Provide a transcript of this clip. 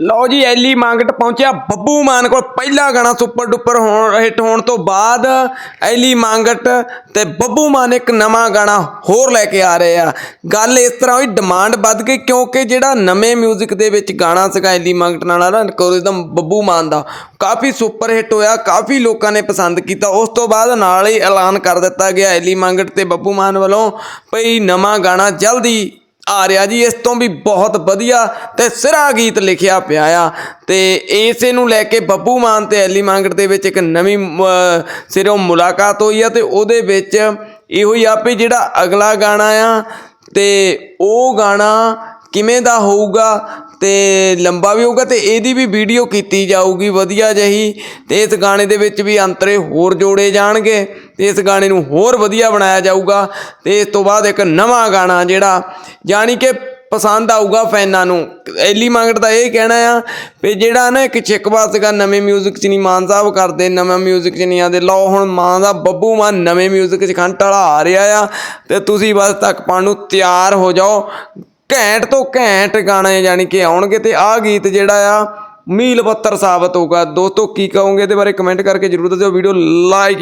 ਲਓ ਜੀ, ਐਲੀ ਮੰਗਟ ਪਹੁੰਚਿਆ। ਬੱਬੂ ਮਾਨ ਕੋਲ ਪਹਿਲਾ ਗਾਣਾ ਸੁਪਰ ਡੁਪਰ ਹੋਣ, ਹਿੱਟ ਹੋਣ ਤੋਂ ਬਾਅਦ ਐਲੀ ਮੰਗਟ ਤੇ ਬੱਬੂ ਮਾਨ ਇੱਕ ਨਵਾਂ ਗਾਣਾ ਹੋਰ ਲੈ ਕੇ ਆ ਰਹੇ ਆ। ਗੱਲ ਇਸ ਤਰ੍ਹਾਂ ਹੋਈ ਡਿਮਾਂਡ ਵੱਧ ਗਈ ਕਿਉਂਕਿ ਜਿਹੜਾ ਨਵੇਂ 뮤직 ਦੇ ਵਿੱਚ ਗਾਣਾ ਸੀਗਾ ਐਲੀ ਮੰਗਟ ਨਾਲ ਨਾ ਕੋਰਿਦਮ ਬੱਬੂ ਮਾਨ ਦਾ, ਕਾਫੀ ਸੁਪਰ ਹਿੱਟ ਹੋਇਆ, ਕਾਫੀ ਲੋਕਾਂ ਨੇ ਪਸੰਦ ਕੀਤਾ। ਉਸ ਤੋਂ ਬਾਅਦ ਨਾਲ ਹੀ ਐਲਾਨ ਕਰ ਦਿੱਤਾ ਗਿਆ ਐਲੀ ਮੰਗਟ ਤੇ ਬੱਬੂ ਮਾਨ ਵੱਲੋਂ, ਭਈ ਨਵਾਂ ਗਾਣਾ ਜਲਦੀ ਆ ਰਿਹਾ ਜੀ ਇਸ ਤੋਂ ਵੀ ਬਹੁਤ ਵਧੀਆ ਤੇ ਸਿਰਾ ਗੀਤ ਲਿਖਿਆ ਪਿਆ ਆ। ਤੇ ਇਸੇ ਨੂੰ ਲੈ ਕੇ ਬੱਬੂ ਮਾਨ ਤੇ ਐਲੀ ਮੰਗਟ ਦੇ ਵਿੱਚ ਇੱਕ ਨਵੀਂ ਅਹ, ਸਿਰੋਂ ਮੁਲਾਕਾਤ ਹੋਈ ਆ ਤੇ ਉਹਦੇ ਵਿੱਚ ਇਹੋ ਹੀ ਆ ਵੀ ਜਿਹੜਾ ਅਗਲਾ ਗਾਣਾ ਆ ਤੇ ਉਹ ਗਾਣਾ ਕਿਵੇਂ ਦਾ ਹੋਊਗਾ ਤੇ ਲੰਬਾ ਵੀ ਹੋਊਗਾ ਤੇ ਇਹਦੀ ਵੀ ਵੀਡੀਓ ਕੀਤੀ ਜਾਊਗੀ ਵਧੀਆ ਜਹੀ ਤੇ ਇਸ ਗਾਣੇ ਦੇ ਵਿੱਚ ਵੀ ਅੰਤਰੇ ਹੋਰ ਜੋੜੇ ਜਾਣਗੇ। ਤੇ ਇਸ ਗਾਣੇ ਨੂੰ ਹੋਰ ਵਧੀਆ ਬਣਾਇਆ ਜਾਊਗਾ ਤੇ ਇਸ ਤੋਂ ਬਾਅਦ ਇੱਕ ਨਵਾਂ ਗਾਣਾ ਜਿਹੜਾ ਜਾਣੀ ਕਿ ਪਸੰਦ ਆਊਗਾ ਫੈਨਾਂ ਨੂੰ ਐਲੀ ਮੰਗਟ ਦਾ ਇਹ ਕਹਿਣਾ ਆ ਵੀ ਜਿਹੜਾ ਨਾ ਇੱਕ ਛਿਕਵਾ ਸੀਗਾ ਨਵੇਂ 뮤직 'ਚ ਨਹੀਂ ਮਾਨ ਸਾਹਿਬ ਕਰਦੇ ਨਵਾਂ 뮤직 'ਚ ਨਹੀਂ ਆਦੇ ਲਓ ਹੁਣ ਮਾਨ ਦਾ ਬੱਬੂ ਮਾਨ ਨਵੇਂ 뮤직 'ਚ ਖੰਡ ਵਾਲਾ ਆ ਰਿਹਾ ਆ ਤੇ ਤੁਸੀਂ ਬਸ ਤੱਕ ਪਾਉਣ ਨੂੰ ਤਿਆਰ ਹੋ ਜਾਓ ਘੈਂਟ ਤੋਂ ਘੈਂਟ ਗਾਣੇ ਜਾਣੀ ਕਿ ਆਉਣਗੇ ਤੇ ਆਹ ਗੀਤ ਜਿਹੜਾ ਆ ਮੀਲ ਪੱਤਰ ਸਾਬਤ ਹੋਊਗਾ ਦੋਸਤੋ ਕੀ ਕਹੋਗੇ ਇਹਦੇ ਬਾਰੇ ਕਮੈਂਟ ਕਰਕੇ ਜਰੂਰ ਦੱਸਿਓ ਵੀਡੀਓ ਲਾਈਕ